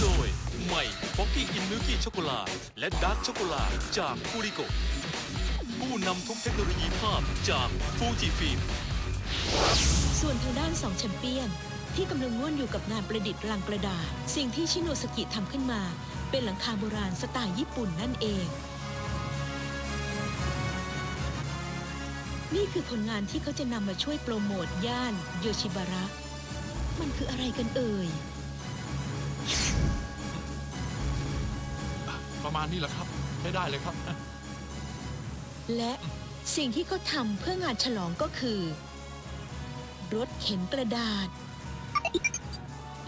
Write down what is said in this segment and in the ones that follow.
โดยใหม่ป๊อกกี้อินมิลกี้ช็อกโกแลตและดาร์กช็อกโกแลตจากกูริโกผู้นำทุกเทคโนโลยีภาพจากฟูจิฟิล์มส่วนทางด้านสองแชมเปี้ยน ที่กำลังง่วนอยู่กับงานประดิษฐ์ลังกระดาษ สิ่งที่ชิโนสกิทำขึ้นมา เป็นหลังคาโบราณสไตล์ญี่ปุ่นนั่นเอง นี่คือผลงานที่เขาจะนำมาช่วยโปรโมทย่านโยชิบาระ มันคืออะไรกันเอ่ย ประมาณนี้แหละครับใช้ได้เลยครับ และสิ่งที่เขาทำเพื่องานฉลองก็คือ รถเข็นกระดาษ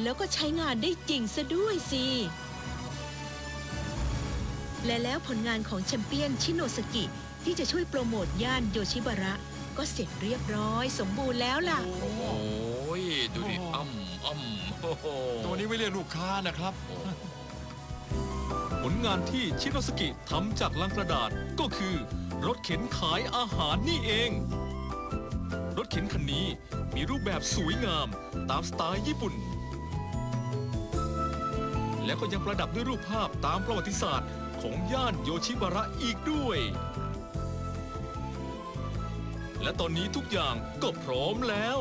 แล้วก็ใช้งานได้จริงซะด้วยสิ และแล้วผลงานของแชมเปี้ยนชิโนสกิ ที่จะช่วยโปรโมทย่านโยชิบาระ ก็เสร็จเรียบร้อยสมบูรณ์แล้วล่ะ โอ้ยดูดิโอ้อ้ำอ้ำโอ้โหตัวนี้ไม่เรียกลูกค้านะครับ ผลงานที่ชิโนสกิทำจากลังกระดาษก็คือรถเข็นขายอาหารนี่เอง รถเข็นคันนี้มีรูปแบบสวยงามตามสไตล์ญี่ปุ่น และก็ยังประดับด้วยรูปภาพตามประวัติศาสตร์ของย่านโยชิบาระอีกด้วย และตอนนี้ทุกอย่างก็พร้อมแล้ว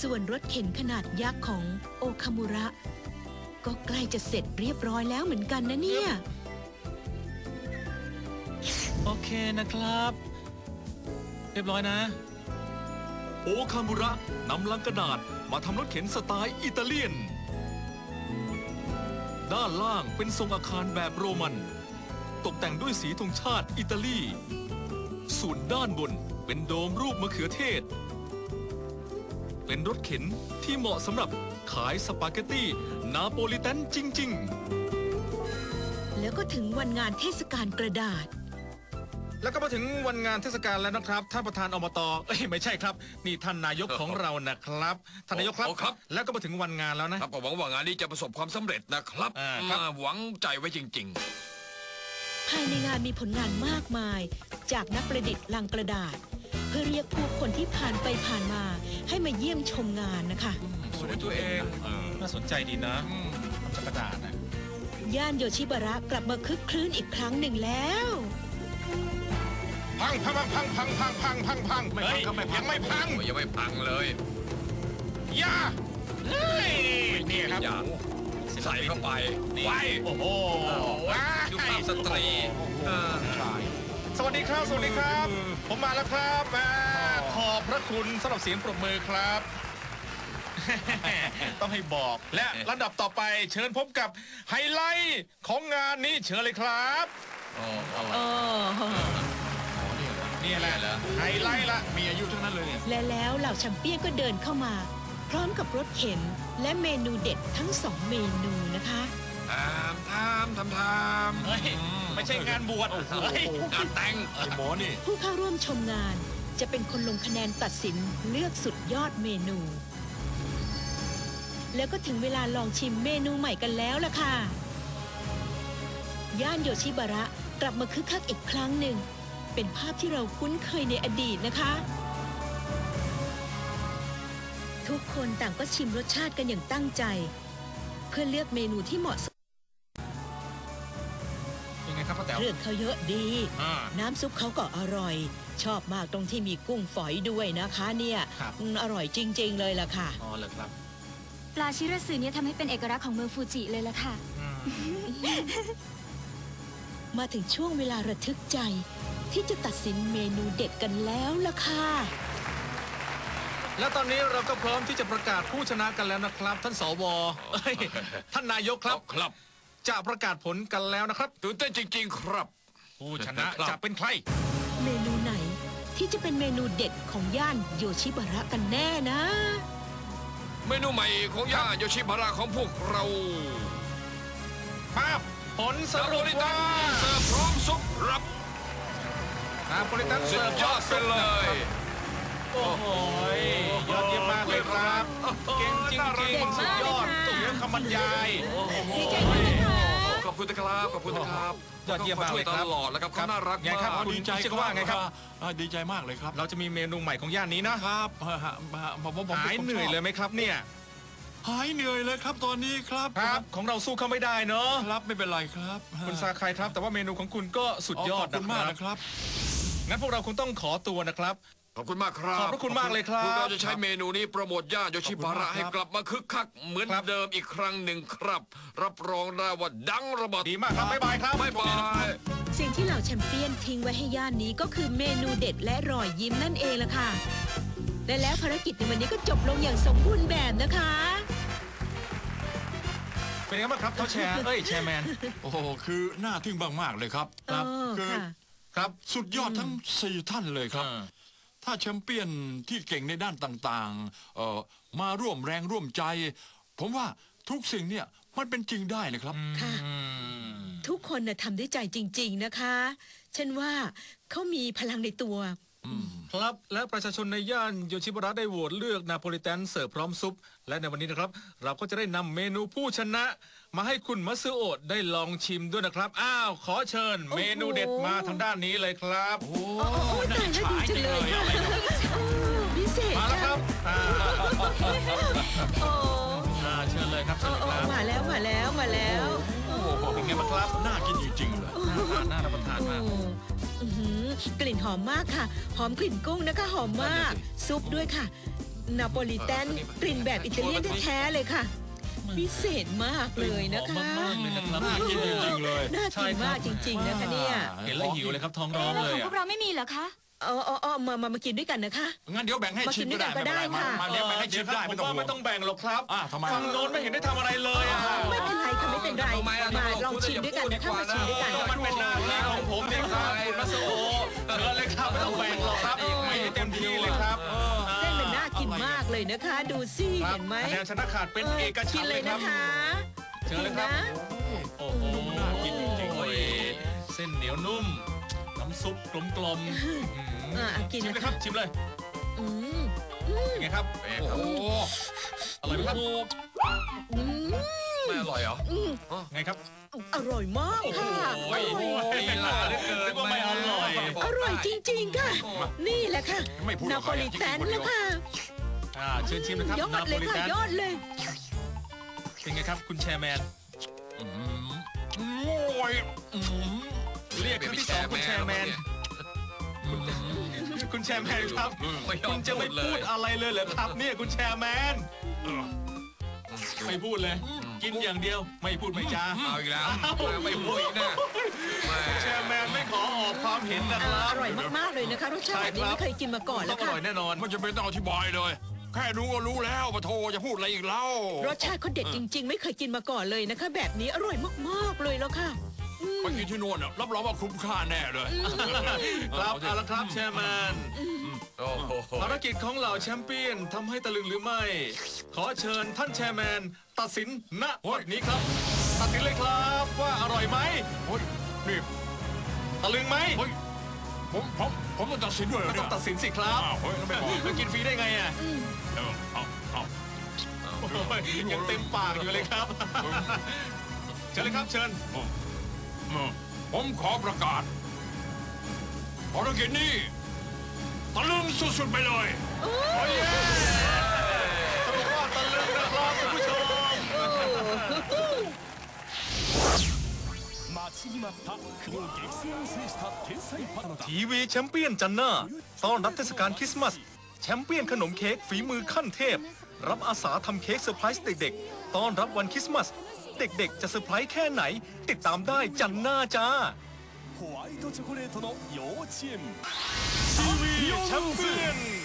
ส่วนรถเข็นขนาดยักษ์ของโอคามุระ ก็ใกล้จะเสร็จเรียบร้อยแล้วเหมือนกันนะเนี่ย โอเคนะครับ เรียบร้อยนะ โอคามุระนำลังกระดาษมาทำรถเข็นสไตล์อิตาเลียน ด้านล่างเป็นทรงอาคารแบบโรมัน ตกแต่งด้วยสีธงชาติอิตาลี ส่วนด้านบนเป็นโดมรูปมะเขือเทศ เป็นรถเข็นที่เหมาะสำหรับขายสปาเกตตี้นาโปลิแตนจริงๆแล้วก็ถึงวันงานเทศกาลกระดาษแล้วก็มาถึงวันงานเทศกาลแล้วนะครับ ท่านประธานอบตเอ้ยไม่ใช่ครับ นี่ท่านนายกของเรานะครับท่านนายกครับ โอ้ครับ แล้วก็มาถึงวันงานแล้วนะ ครับก็หวังว่างานนี้จะประสบความสำเร็จนะครับอ่าครับ อ่าหวังใจไว้จริง ภายในงานมีผลงานมากมาย จากนักประดิษฐ์ลังกระดาษ เพื่อเรียกผู้คนที่ผ่านไปผ่านมาให้มาเยี่ยมชมงานนะคะๆสวยตัวเองน่าสนใจดีนะอืมทำจากกระดาษนะย่านโยชิบาระกลับมาคึกคลื้นอีกครั้งหนึ่งแล้วพังพังพังพังพังพังพังพังไม่พังครับไม่พังยังไม่พังโอ้ยยังไม่พังเลยอย่าเฮ้ยนี่ครับอย่าใส่เข้าไปนี่ไว้โอ้โหว้าว้ายดูภาพสตรีอ่าสวัส ดีครับ สวัสดีครับ ผมมาแล้วครับอ่าขอบพระคุณสำหรับเสียงปรบมือครับ ต้องให้บอกและลำดับต่อไปเชิญพบกับไฮไลท์ของงานนี้เชิญเลยครับอ๋ออะไรโอ้นี่แหละนี่แหละไฮไลท์ละมีอายุทั้งนั้นเลยเนี่ยและแล้วเหล่าแชมเปี้ยนก็เดินเข้ามา พร้อมกับรถเข็นและเมนูเด็ดทั้งสองเมนูนะคะ ทามทามทำทามเฮ้ยอืไม่ใช่งานบวชเฮ้ยงานแต่งไอ้หมอนี่ ผู้เข้าร่วมชมงานจะเป็นคนลงคะแนนตัดสินเลือกสุดยอดเมนู แล้วก็ถึงเวลาลองชิมเมนูใหม่กันแล้วล่ะค่ะ ย่านโยชิบาระกลับมาคึกคักอีกครั้งหนึ่ง เป็นภาพที่เราคุ้นเคยในอดีตนะคะ ทุกคนต่างก็ชิมรสชาติกันอย่างตั้งใจ เพื่อเลือกเมนูที่เหมาะสม แต๋วเครื่องเขาเยอะดี อ่า น้ำซุปเขาก็อร่อย ชอบมากตรงที่มีกุ้งฝอยด้วยนะคะเนี่ยครับ อืมอร่อยจริง ๆ เลยล่ะค่ะ อ๋อเหรอครับปลาชิราสึเนี่ยทำให้เป็นเอกลักษณ์ของเมืองฟูจิเลยล่ะค่ะ อืมมาถึงช่วงเวลาระทึกใจ ที่จะตัดสินเมนูเด็ดกันแล้วล่ะค่ะ แล้วตอนนี้เราก็พร้อมที่จะประกาศผู้ชนะกันแล้วนะครับ ท่านสวเอ้ยท่านนายกครับ ครับ จะประกาศผลกันแล้วนะครับตื่นเต้นจริง ๆ ครับ ผู้ชนะครับจะเป็นใคร เมนูไหนที่จะเป็นเมนูเด็ดของย่านโยชิบาระกันแน่นะ เมนูใหม่ของย่าโยชิบาระของพวกเราภาพผลสนาโปรุปลิตัว่านเสิร์ฟพร้อมซุปรับนาโปลิตันสุเสิดร์ฟยอดไปเลย โอ้โหยอดเยี่ยมมากเลยครับ เก่งจริงน่ารักๆเก่งสุมาดกยอดเลยค่ะเสียงคำบรรยาย ดีใจด้วยนะคะขอบ คุณนะครับขอบคุณนะครับยอดเยี่ยมมากช่วเลยยตครับลอดแล้วครับเขาน่ารักไงครับมากคุณดีใจคิดว่าไงครับ อ่าดีใจมากเลยครับเราจะมีเมนูใหม่ของย่านนี้นะ ครับฮะฮะผมผมผมหายผมเหนื่อยชบเลยไหมครับเนี่ย หายเหนื่อยเลยครับตอนนี้ครับครับ ของเราสู้เขาไม่ได้เนาะ ครับไม่เป็นไรครับคุณซาคายครับ แต่ว่าเมนูของคุณก็สุดยอดขอบคุณนะมากครับ นะครับ งั้นพวกเราคงต้องขอตัวนะครับ ขอบคุณมากครับขอบพระคุณมากเลยครับพวกเราจะใช้เมนูนี้โปรโมทย่าโยชิบาระขอบคุณมากครับให้กลับมาคึกคักเหมือนครับเดิมอีกครั้งหนึ่งครับ รับรองได้ว่าดังระเบิดดีมากครับบ๊ายบายครับ บ๊ายบาย สิ่งที่เหล่าแชมเปี้ยนทิ้งไว้ให้ย่านนี้ก็คือเมนูเด็ดและรอยยิ้มนั่นเองล่ะค่ะ และแล้วภารกิจในวันนี้ก็จบลงอย่างสมบูรณ์แบบนะคะ เป็นยังไงบ้างครับเท่าแชร์เอ้ยแชร์แมน โอ้โหคือน่าทึ่งมากๆเลยครับ ครับ เออคือค่ะ ครับ สุดยอดทั้งสี่ท่านเลยครับอ่า ถ้าแชมเปี้ยนที่เก่งในด้านต่างๆเอ่อมาร่วมแรงร่วมใจ ผมว่าทุกสิ่งเนี่ยมันเป็นจริงได้นะครับ ค่ะอืมทุกคนน่ะทำด้วยใจจริง ๆ นะคะ ฉันว่าเขามีพลังในตัว ครับ และประชาชนในย่านโยชิบาระได้โหวตเลือกนาโปลิแตนเสิร์ฟพร้อมซุป และในวันนี้นะครับ เราก็จะได้นำเมนูผู้ชนะ มาให้คุณมัตสึโอะได้ลองชิมด้วยนะครับ อ้าว ขอเชิญเมนูเด็ดมาทางด้านนี้เลยครับ โอ้โอ้ตายแล้วดีจังเลยค่ะโอ้พิเศษมาแล้วคจัรับงอ่าโอ้อ่าเชิญเลยครับเชิโอ้ญเลยครับโอ้มาแล้วมาแล้วมาแล้ว โอ้โหเป็นไงบ้างครับ น่ากินจริงๆเลย น่าทานน่ารับประทานมากโอ้อื้อหือกลิ่นหอมมากค่ะ หอมกลิ่นกุ้งนะคะหอมมากซุปด้วยค่ะ นาโปลิแตนกลิ่นแบบอิตาเลียนแท้ๆเลยค่ะ พิเศษมากเลยนะคะ หอมมากๆเลยนะครับน่ากินจริงๆเลย น่ากินมากจริง ๆ นะคะเนี่ย เห็นแล้วหิวเลยครับท้องร้เอ๊ะองแล้วเลขอยงพอะวกเราไม่มีเหรอคะ เออเออเออมามามากินด้วยกันนะคะ งั้นเดี๋ยวแบ่งให้ชิมก็ได้มากินด้วยกันก็ได้ม่เป็นไรค่ะมามาเลี้ยงแบ่งให้ชิมได้ไม่ต้องผมห่วว่าไม่งต้องแบ่งหรอกครับอ่าทำไม ฝั่งโน้นไม่เห็นได้ทำอะไรเลยอะไม่เป็นไรค่ะไม่เป็นไรทำไมอะมาลองชิมด้วยกันนะคะมาชิมด้วยกันก็มันเป็นหน้าที่ของผมเนี่ยครับคุณมัสโอเชิญเลยครับไม่ต้องแบ่งหรอกครับไม่ให้เต็มที่เลยครับเส้นมันน่ากินมากเลยนะคะ ดูสิครับเห็นไหมคะแนนชนะขาดเป็นเอกฉักินนท์เลเลยยคนะรับคะเชิญเลยครับ ซุปกลมกลมอะอะกินชิมนะเลยคคะรับชิมเลยอืมไงครับโอ้โหอร่อยไหมครับอืมไม่อร่อยเหรออืมไงครับ อร่อยมากค่ะโอ้ยโอ้ยหลาเหลือเกินนึกว่าไม่อร่อยอร่อยจริงๆค่ะนี่แหละค่ะ ไม่พูดหรนาอกโปลิแตนแล้วค่ะอ่าเชิญชิมนะครับยอนาดโปเลยลิค่ะแตนยอดเลย เป็นไงครับคุณแชร์แมน อืมโอ้ยอืม เรียกครั้งที่สองคุณแชร์แมน คุณแชร์แมนครับ ไม่ยอคุมณจะไม่พูดเลพูดยอะไรเลยเหรอครับเนี่ยคุณแชร์แมน ไม่พูดเลย กินอย่างเดียวไม่พูดไม่จาเอาอีกแล้วไม่พูดอีกนะแหม่แชร์แมนไม่ขอออกความเห็นนะคอ่ารับอร่อยมาก ๆ เลยนะคะรสชาติแบบนี้ไม่เคยกินมาก่อนต้แล้อวงอค่ะ ร่อยแน่นอนมันจะเป็นต้องอธิบายเลย แค่รู้ก็รู้แล้วปะโทจะพูดอะไรอีกเล่ารสชาติเขาเด็ดจริง ๆ ไม่เคยกินมาก่อนเลยนะคะ แบบนี้อร่อยมาก ๆ เลยแล้วค่ะ ไปกินที่โน่นน่ะรับรองว่าคุ้มค่าแน่เลยครับเอาละครับแชร์แมนโอ้โหภารกิจของเหล่าแชมเปี้ยนทำให้ตะลึงหรือไม่ ขอเชิญท่านแชร์แมน ตัดสินณวันนี้ครับ ตัดสินเลยครับว่าอร่อยไหมเฮ้ยนี่ตะลึงไหมเฮ้ยผมผมผมต้องตัดสินด้วยเหรก็อต้เนี่อยงตัดสินสิครับอ้าวเฮ้ยแล้วไม่บอกแล้วกินฟรีได้ไงอะเออเอาเอาโอ้ยยังเต็มปากอยู่เลยครับ เชิญเลยครับเชิญอืม ผมขอประกาศภารกิจนี้ตะลึงสุดๆไปเลย โอ้ยเย้จะบอกว่าตะลึงนะครับคุณผู้ชม 待ちに待った国の激戦を制した天才パンダのだ ทีวีแชมเปี้ยนจันน่าต้อนรับเทศกาลคริสต์มาส แชมเปี้ยนขนมเค้กฝีมือขั้นเทพ รับอาสาทำเค้กเซอร์ไพรส์เด็กๆ ต้อนรับวันคริสต์มาส เด็กๆ จะเซอร์ไพรส์แค่ไหน ติดตามได้จันน่าจ้า ホワイトチョコレートの幼稚園 ทีวีแชมเปี้ยน